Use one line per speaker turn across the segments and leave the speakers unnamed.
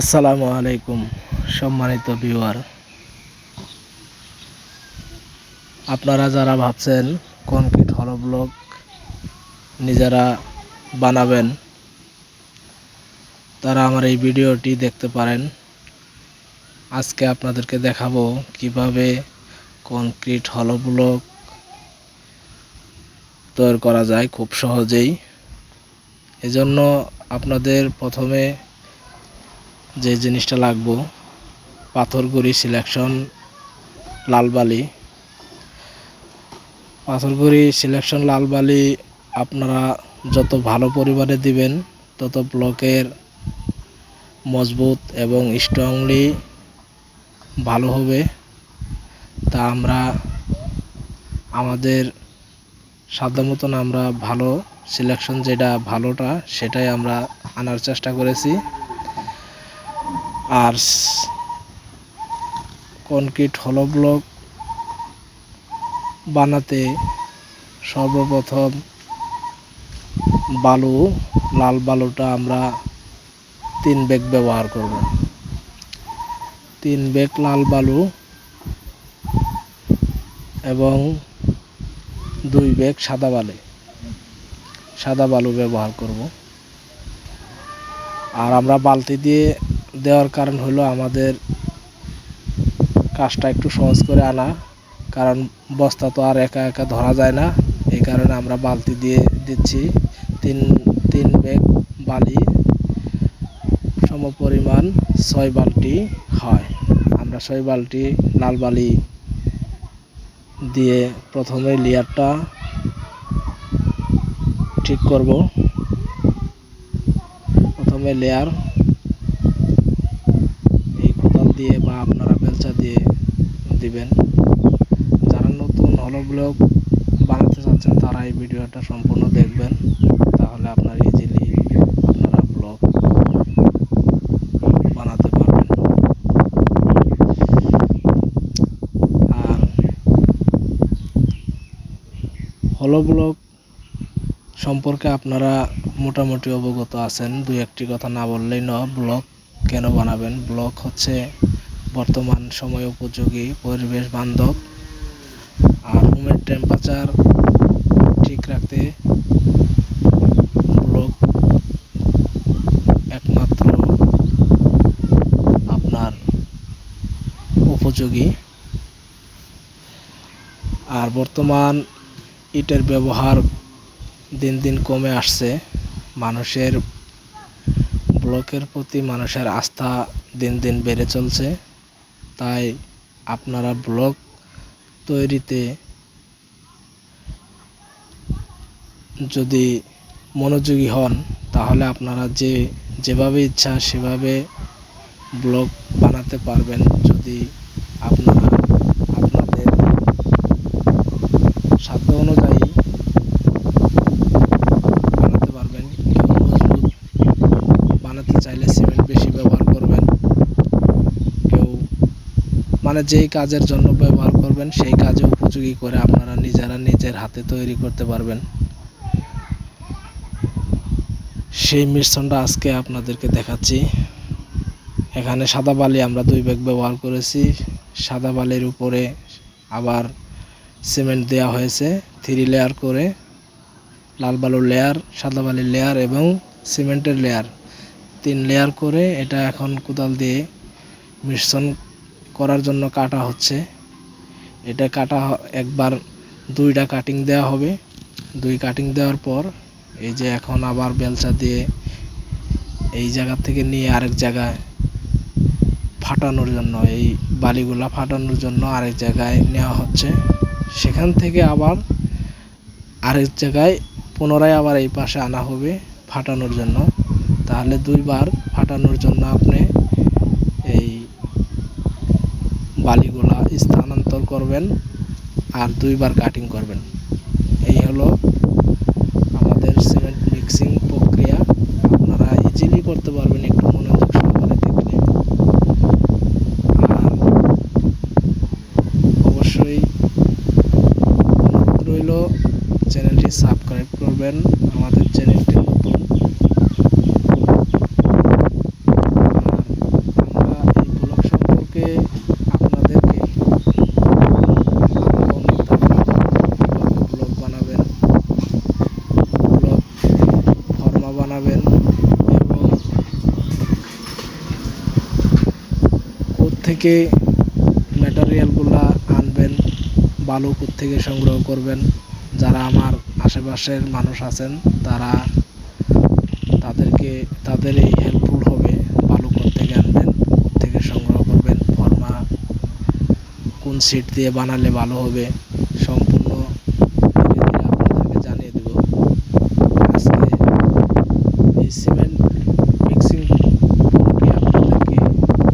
আসসালামু আলাইকুম, সম্মানিত ভিউয়ার। আপনারা যারা ভাবছেন কনক্রিট হলো ব্লক নিজেরা বানাবেন, তারা আমার এই ভিডিওটি দেখতে পারেন। আজকে আপনাদেরকে দেখাবো কীভাবে কনক্রিট হলো ব্লক তৈরি করা যায় খুব সহজেই। এজন্য আপনাদের প্রথমে যে জিনিসটা লাগবো পাথরগুড়ি সিলেকশন লালবালি পাথরগুড়ি সিলেকশন লালবালি আপনারা যত ভালো পরিবারে দিবেন, তত ব্লকের মজবুত এবং স্ট্রংলি ভালো হবে। তা আমরা আমাদের সাধ্য মতন আমরা ভালো সিলেকশন যেটা ভালোটা, সেটাই আমরা আনার চেষ্টা করেছি। আর কনক্রিট হলো ব্লক বানাতে সর্বপ্রথম বালু, লাল বালুটা আমরা তিন ব্যাগ ব্যবহার করব। তিন ব্যাগ লাল বালু এবং দুই ব্যাগ সাদা বালি। সাদা বালু ব্যবহার করব। আর আমরা বালতি দিয়ে দেওয়ার কারণ হলো আমাদের কাজটা একটু সহজ করে আনা। কারণ বস্তা তো আর একা একা ধরা যায় না। এই কারণে আমরা বালতি দিয়ে দিচ্ছি। তিন তিন ব্যাগ বালি সম পরিমাণ ছয় বালতি হয়। আমরা ছয় বালতি লাল বালি দিয়ে প্রথমে লেয়ারটা ঠিক করব। প্রথমে লেয়ার এই কোদাল দিয়ে বা আপনারা বেলচা দিয়ে দিবেন। যারা নতুন হলো ব্লগ বানাতে চাচ্ছেন, তারা এই ভিডিওটা সম্পূর্ণ দেখবেন। তাহলে আপনার ইজিলি আপনারা ব্লগ বানাতে পারবেন। আর হলো ব্লগ সম্পর্কে আপনারা মোটামুটি অবগত আছেন। দুই একটি কথা না বললেই ন ব্লগ কেন বানাবেন? ব্লক হচ্ছে বর্তমান সময় উপযোগী পরিবেশ বান্ধব আর রুমের টেম্পারেচার ঠিক রাখতে ব্লক একমাত্র আপনার উপযোগী। আর বর্তমান ইটের ব্যবহার দিন দিন কমে আসছে। মানুষের ব্লকের প্রতি মানুষের আস্থা দিন দিন বেড়ে চলছে। তাই আপনারা ব্লক তৈরিতে যদি মনোযোগী হন, তাহলে আপনারা যে, যেভাবে ইচ্ছা সেভাবে ব্লগ বানাতে পারবেন। যদি আপনারা আপনাদের সাধ্য অনুযায়ী বানাতে পারবেন কেউ মজবুত বানাতে চাইলে সিমেন্ট বেশি ব্যবহার করবেন কেউ মানে যেই কাজের জন্য ব্যবহার করবেন, সেই কাজে উপযোগী করে আপনারা নিজেরা নিজের হাতে তৈরি করতে পারবেন। সেই মিশ্রণটা আজকে আপনাদেরকে দেখাচ্ছি। এখানে সাদা বালি আমরা দুই ব্যাগ ব্যবহার করেছি। সাদা বালির উপরে আবার সিমেন্ট দেওয়া হয়েছে, থ্রি লেয়ার করে। লাল বালুর লেয়ার, সাদা বালির লেয়ার এবং সিমেন্টের লেয়ার। তিন লেয়ার করে এটা এখন কোদাল দিয়ে মিশ্রণ করার জন্য কাটা হচ্ছে। এটা কাটা একবার দুইটা কাটিং দেওয়া হবে। দুই কাটিং দেওয়ার পর এই যে এখন আবার বেলচা দিয়ে এই জায়গা থেকে নিয়ে আরেক জায়গায় ফাটানোর জন্য, এই বালিগুলা ফাটানোর জন্য আরেক জায়গায় নেওয়া হচ্ছে। সেখান থেকে আবার আরেক জায়গায় পুনরায় আবার এই পাশে আনা হবে ফাটানোর জন্য। তাহলে দুইবার ফাটানোর জন্য আপনি এই বালিগুলা স্থানান্তর করবেন আর দুইবার কাটিং করবেন। এই হলো আমাদের সিমেন্ট মিক্সিং প্রক্রিয়া। আপনারা ইজিলি করতে পারবেন একটু মনোযোগ সহকারে দেখলে আর অবশ্যই অনুরোধ রইল চ্যানেলটি সাবস্ক্রাইব করবেন আমাদের চ্যানেলটি নতুন আর থেকে ম্যাটেরিয়ালগুলা আনবেন, বালু থেকে সংগ্রহ করবেন। যারা আমার আশেপাশের মানুষ আছেন, তারা তাদেরকে তাদের এই হেল্পফুল হবে বালু থেকে আনবেন থেকে সংগ্রহ করবেন। ফর্মা কোন সিট দিয়ে বানালে ভালো হবে সম্পূর্ণ ধীরে ধীরে আপনাদেরকে জানিয়ে দেব আজকে এই সিমেন্ট মিক্সিং আপনাদেরকে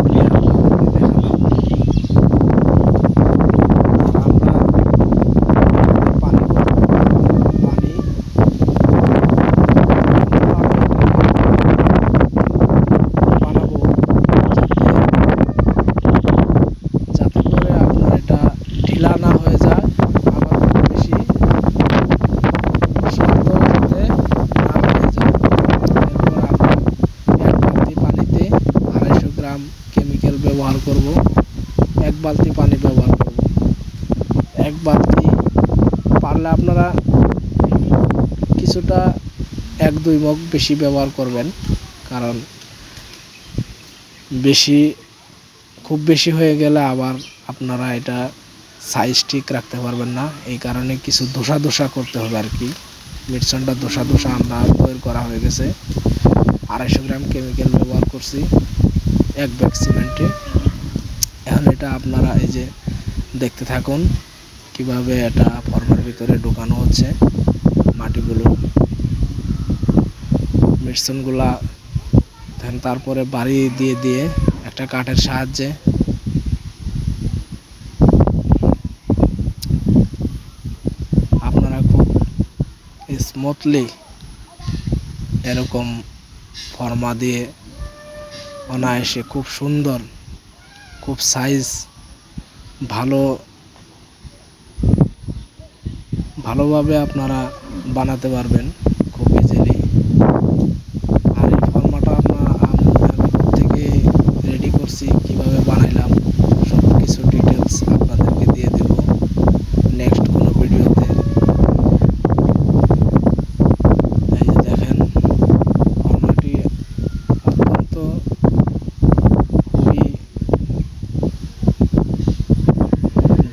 clear ভাবে দেখালাম আর আমরা পানি পানি বানাবো যাতে যাতে করে আপনার এটা ঢিলা না হয়ে যায় আবার খুব বেশি শক্ত যাতে না হয়ে যায় এরপর আমরা এক বালতি পানিতে আড়াইশো গ্রাম কেমিক্যাল ব্যবহার করব এক বালতি পানি ব্যবহার করব। এক বালতি পারলে আপনারা কিছুটা এক দুই মগ বেশি ব্যবহার করবেন, কারণ বেশি, খুব বেশি হয়ে গেলে আবার আপনারা এটা সাইজ ঠিক রাখতে পারবেন না। এই কারণে কিছু দোষা দোষা করতে হবে আর কি। মিটসনটা দোষা দোষা আমরা তৈরি করা হয়ে গেছে। আড়াইশো গ্রাম কেমিক্যাল ব্যবহার করছি, এক ব্যাগ সিমেন্টে এখন এটা আপনারা এই যে দেখতে থাকুন, কীভাবে এটা ফর্মার ভিতরে ঢোকানো হচ্ছে, মাটিগুলো। মিটসনগুলা দেন তারপরে বাড়ি দিয়ে দিয়ে একটা কাঠের সাহায্যে আপনারা খুব স্মুথলি এরকম ফর্মা দিয়ে অনায়াসে খুব সুন্দর খুব সাইজ ভালো ভালোভাবে আপনারা বানাতে পারবেন খুব ইজিলি আর এই ফর্মাটা আপনার আমি থেকে রেডি করছি কীভাবে বানাইলাম সব কিছু ডিটেলস আপনাদেরকে দিয়ে দেব নেক্সট কোনো ভিডিওতে এই যে দেখেন ফর্মাটি অত্যন্ত খুবই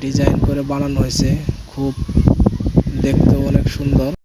ডিজাইন করে বানানো হয়েছে। খুব দেখতেও অনেক সুন্দর।